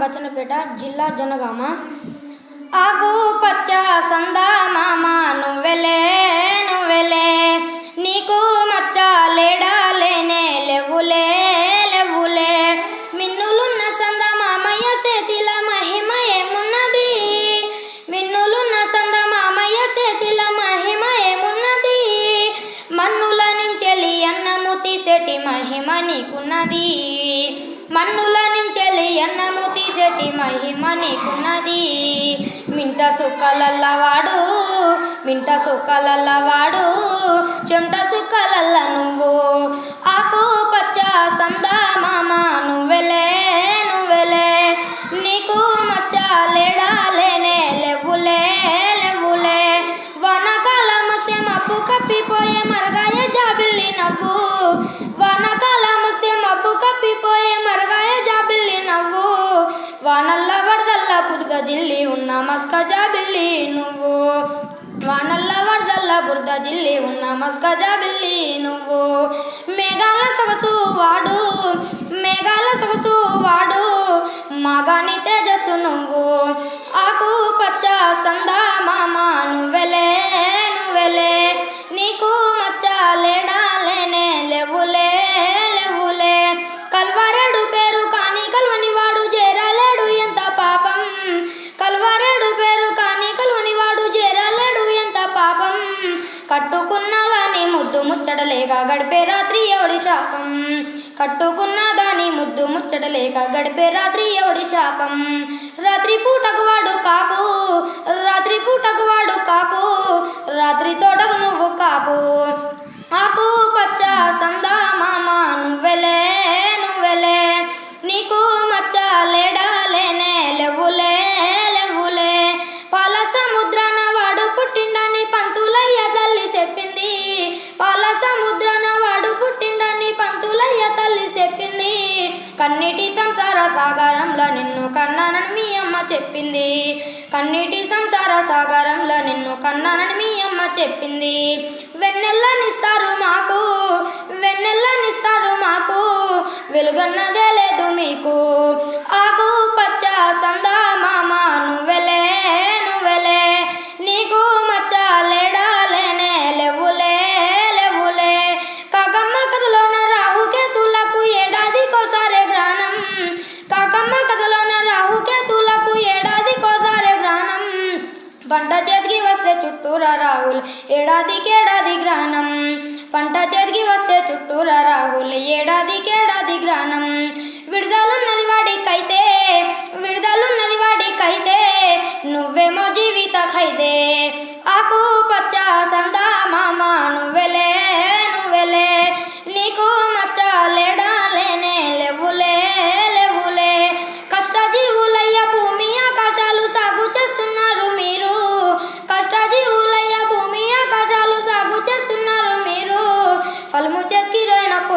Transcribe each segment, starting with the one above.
బచ్చనపేట జిల్లా జనగామ. ఆగు పచ్చ సందా మామ నువ్వెలే నువ్వెలే నీకు మచ్చ లేడా లేనే లేవులే లేవులే మిన్నులున్న సంద మామయ్య చేతిల మహిమ ఏమున్నది? మిన్నులున్న సంద మామయ్య చేతిల మహిమ ఏమున్నది? మన్నుల నుంచెలి అన్నము తీసేటి మహిమ నీకున్నది. మన్నుల నుంచెలి అన్నము తీసేటి మహిమ నీకున్నది. మింట సుక్కలల్ల వాడు మింట సుక్కలల్ల వాడు చెమట సుక్కలల్ల మస్కజా బిల్లి నువ్వు. వానల్ల వరదల్ల బురద జిల్లి ఉన్న మస్కజా బిల్లి నువ్వు. మేఘాల సొగసు వాడు మేఘాల సొగసు వాడు మగాని తేజస్సు నువ్వు. కట్టుకున్నదాని ముద్దు ముచ్చటలేక గడిపే రాత్రి ఎవడి శాపం? కట్టుకున్నదాని ముద్దు ముచ్చటలేక గడిపే రాత్రి ఎవడి శాపం? రాత్రి పూటకు వాడు కాపు రాత్రి పూటకు వాడు కాపు. కన్నీటి సంసార సాగరంలో నిన్ను కన్నానని మీ అమ్మ చెప్పింది. కన్నీటి సంసార సాగరంలో నిన్ను కన్నానని మీ అమ్మ చెప్పింది. వెన్నెల్లనిస్తారు మాకు వెన్నెల్లనిస్తారు మాకు వెలుగన్నదే లేదు మీకు. బండ చేతికి వస్తే చుట్టూరా రాహుల్ ఏడాదికేడాది గ్రహణం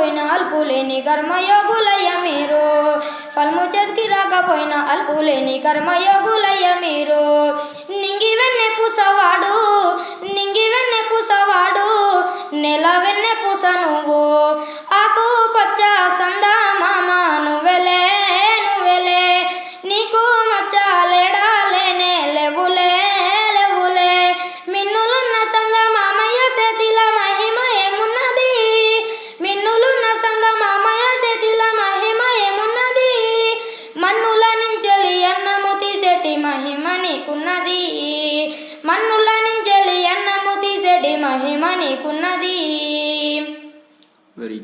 రాకపోయినా అల్పులేని కర్మయోగులయ్య మీరు. ఫలము చేతికి రాకపోయినా అల్పులేని కర్మయోగులయ్య మీరు. నింగి వెన్నె పూసవాడు నింగి వెన్నె పూసవాడు నెల వెన్నె పూస నువ్వు. మన్నుల నుంచెలి అన్నము తీసేటి మహిమ నీకున్నది. వెరీ